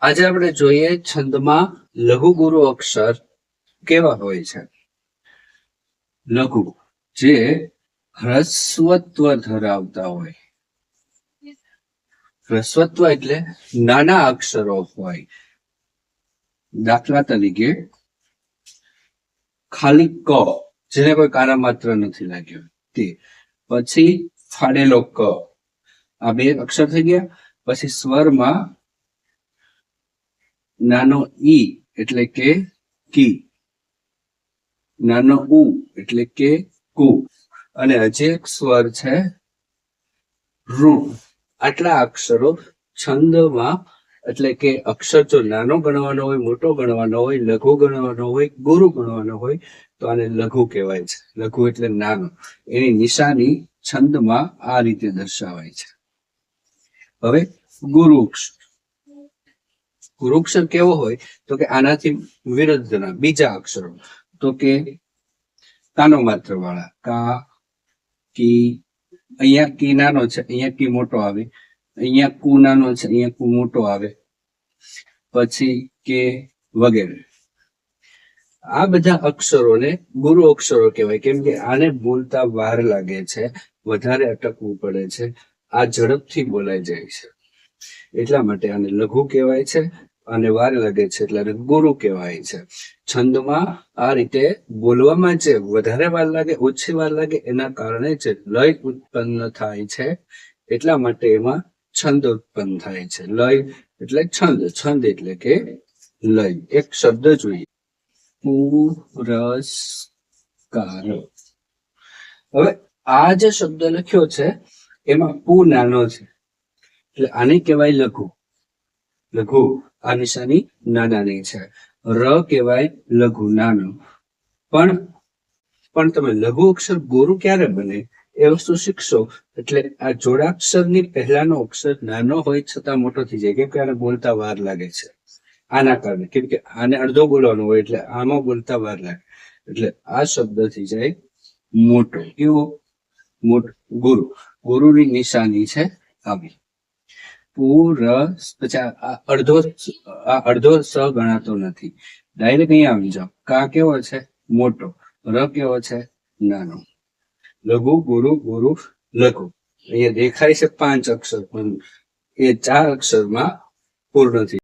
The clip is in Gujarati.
આજે આપણે જોઈએ છંદમાં લઘુ ગુરુ અક્ષર કેવા હોય છે? લઘુ, જે હ્રસ્વત્વ ધરાવતા હોય. હ્રસ્વત્વ એટલે નાના અક્ષરો હોય. દાખલા તરીકે, ખાલી ક, જેને કોઈ કાના માત્ર નથી લાગ્યો, તે. પછી ફાડેલો ક. આ બે અક્ષર થઈ ગયા. પછી સ્વરમાં નાનો ઈ એટલે કે કી. નાનો ઉ એટલે કે કુ. અને હજી એક સ્વર છે રૂ આટલા અક્ષરો છંદમાં એટલે કે અક્ષર જો નાનો ગણવાનો હોય, મોટો ગણવાનો હોય, લઘુ ગણવાનો હોય, ગુરુ ગણવાનો હોય, તો આને લઘુ કહેવાય છે. લઘુ એટલે નાનો. એની નિશાની છંદમાં આ રીતે દર્શાવાય છે. હવે ગુરુ અક્ષર ગુરુક્ષર કેવો હોય તો કે આનાથી વિરુદ્ધના બીજા અક્ષરો. તો કે કાનો માત્ર વાળા કા, કી, અહીંયા કી નાનો છે, અહીંયા કી મોટો આવે, અહીંયા કુ નાનો છે, અહીંયા કુ મોટો આવે, પછી કે વગેરે. આ બધા અક્ષરોને ગુરુ અક્ષરો કહેવાય. કેમ કે આને બોલતા વાર લાગે છે, વધારે અટકવું પડે છે, આ ઝડપથી બોલાઈ જાય છે. એટલા માટે આને લઘુ કહેવાય છે અને વાર લાગે છે એટલે ગુરુ કહેવાય છે. છંદમાં આ રીતે બોલવામાં જે વધારે વાર લાગે, ઓછી વાર લાગે, એના કારણે જે લય ઉત્પન્ન થાય છે. એટલા માટે એમાં છંદ ઉત્પન્ન થાય છે. લય એટલે છંદ છંદ એટલે કે લય. એક શબ્દ જોઈએ. પુરસ્કાર. હવે આ જે શબ્દ લખ્યો છે, એમાં પુ નાનો છે. એટલે આને કહેવાય લઘુ. લઘુ આ નિશાની નાનાની છે. ર કહેવાય લઘુ નાનો. પણ પણ તમે લઘુ અક્ષર ગુરુ ક્યારે બને એ વસ્તુ શીખશો. એટલે આ જોડાક્ષરની પહેલાનો અક્ષર નાનો હોય છતાં મોટો થઈ જાય. કેમ કે આને બોલતા વાર લાગે છે. આના કારણે. કેમ કે આને અડધો બોલવાનો હોય એટલે આમાં બોલતા વાર લાગે. એટલે આ શબ્દ થઈ જાય મોટો. કેવો? મોટો, ગુરુ. ગુરુની નિશાની છે આવી. પુરસ પછી અડધો અડધો સ ગણાતો નથી. ડાયરેક્ટ અહીંયા આવી જાઓ. કા કેવો છે? મોટો. ર કેવો છે? નાનો. લઘુ, ગુરુ ગુરુ, લઘુ. અહીંયા દેખાય છે પાંચ અક્ષર, પણ એ ચાર અક્ષરમાં પૂર્ણ થઈ